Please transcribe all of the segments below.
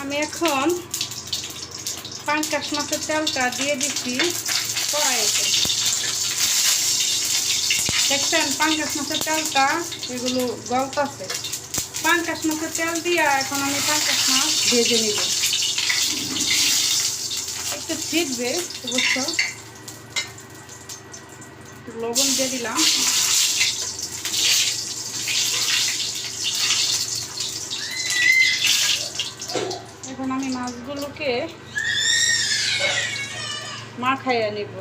আমি এখন পাঙ্কাশ মাছের তেলটা দিয়ে দিচ্ছি কড়াইতে। দেখছেন, পাঙ্কাশ মাছের তেলটা এগুলো গলতাছে। পাঙ্কাশ মাছের তেল দিয়া এখন আমি পাঙ্কাশ মাছ ভেজে নিব। একটু ছিটবে অবশ্য। লবণ দিয়ে দিলাম। এখন আমি মাছগুলোকে মাখাইয়া নিব।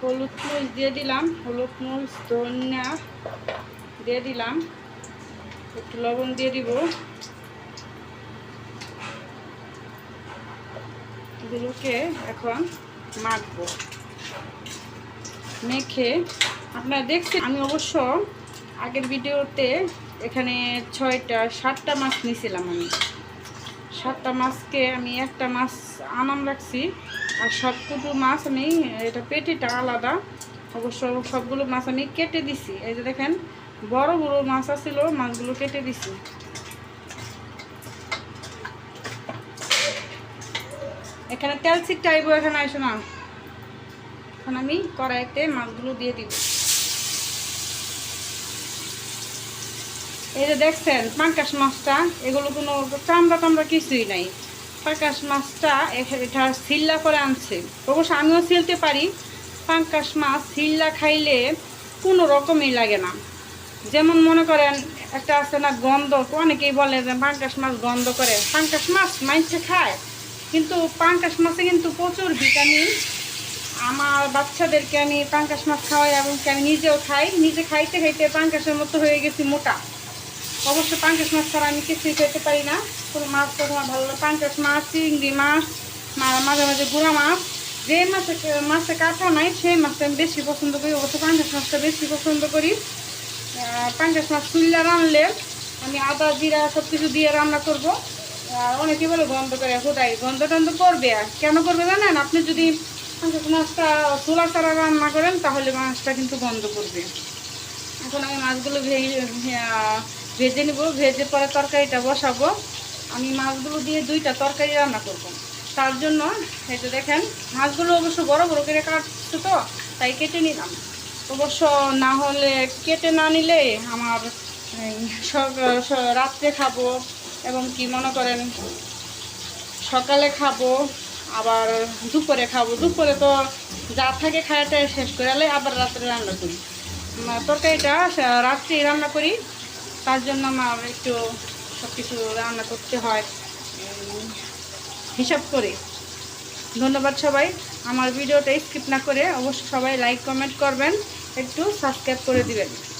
হলুদ মরিচ দিয়ে দিলাম, হলুদ মরিচ, ধনিয়া দিয়ে দিলাম, একটু লবণ দিয়ে দিব। এগুলোকে এখন মাখবো। মেখে আপনারা দেখছেন, আমি অবশ্য আগের ভিডিওতে এখানে ছয়টা, সাতটা মাছ নিয়েছিলাম আমি। সাতটা মাছকে আমি একটা মাছ আনাম রাখছি, আর সবটুকু মাছ আমি, এটা পেটিটা আলাদা। অবশ্য সবগুলো মাছ আমি কেটে দিছি। এই যে দেখেন, বড় বড় মাছ আছিল, মাছগুলো কেটে দিছি। এখানে তেল ছিটটা আইব, এখানে আসো না। এখন আমি কড়াইতে মাছগুলো দিয়ে দিব। এই যে দেখছেন, পাঙ্কাশ মাছটা, এগুলো কোনো চামড়া টামড়া কিছুই নাই। পাঙ্কাশ মাছটা এটা সিল্লা করে আনছে। অবশ্য আমিও সিলতে পারি, পাঙ্কাশ মাছ সিল্লা খাইলে কোনো রকমই লাগে না। যেমন মনে করেন, একটা আছে না গন্ধ, অনেকেই বলে যে পাঙ্কাশ মাছ গন্ধ করে। পাঙ্কাশ মাছ মাইছে খায়, কিন্তু পাঙ্কাশ মাছে কিন্তু প্রচুর ভিটামিন আমার বাচ্চাদেরকে আমি পাঙ্কাশ মাছ খাওয়াই এবং আমি নিজেও খাই। নিজে খাইতে খাইতে পাঙ্কাশের মতো হয়ে গেছি মোটা। অবশ্য পাঙ্কাশ মাছ ছাড়া আমি কিছুই খেতে পারি না। কোনো মাছ তো আমার ভালো লাগে পাঙ্কাশ মাছ, চিংড়ি মাছ মাঝে মাঝে গুঁড়া মাছ। যে মাছে মাছে কাটা নাই, সেই মাছটা আমি বেশি পছন্দ করি। অবশ্য পাঙ্কাশ মাছটা বেশি পছন্দ করি। পাঙ্কাশ মাছ চুল্লা রানলে আমি আদা, জিরা সব কিছু দিয়ে রান্না করব। আর অনেকে বলে গন্ধ করে হোদাই। গন্ধ টন্ধ করবে আর কেন করবে জানেন? আপনি যদি মাছটা চুলা ছাড়া রান্না করেন, তাহলে মাছটা কিন্তু গন্ধ করবে। এখন আমি মাছগুলো ভেজে নেব। ভেজে পরে তরকারিটা বসাবো। আমি মাছগুলো দিয়ে দুইটা তরকারি রান্না করব। তার জন্য, এই যে দেখেন, মাছগুলো অবশ্য বড় বড় করে কাটছে তো, তাই কেটে নিলাম। অবশ্য না হলে, কেটে না নিলে আমার রাত্রে খাব, এবং কি মনে করেন, সকালে খাব। আবার দুপুরে খাব। দুপুরে তো যা থাকে খায়াটা শেষ করে এলে আবার রাত্রে রান্না করি। তরকারিটা সা- রাত্রে রান্না করি। তার জন্য আমার একটু সব কিছু রান্না করতে হয়। হিসাব করে। ধন্যবাদ সবাই। আমার ভিডিওটা স্কিপ না করে অবশ্যই সবাই লাইক, কমেন্ট করবেন। একটু সাবস্ক্রাইব করে দিবেন।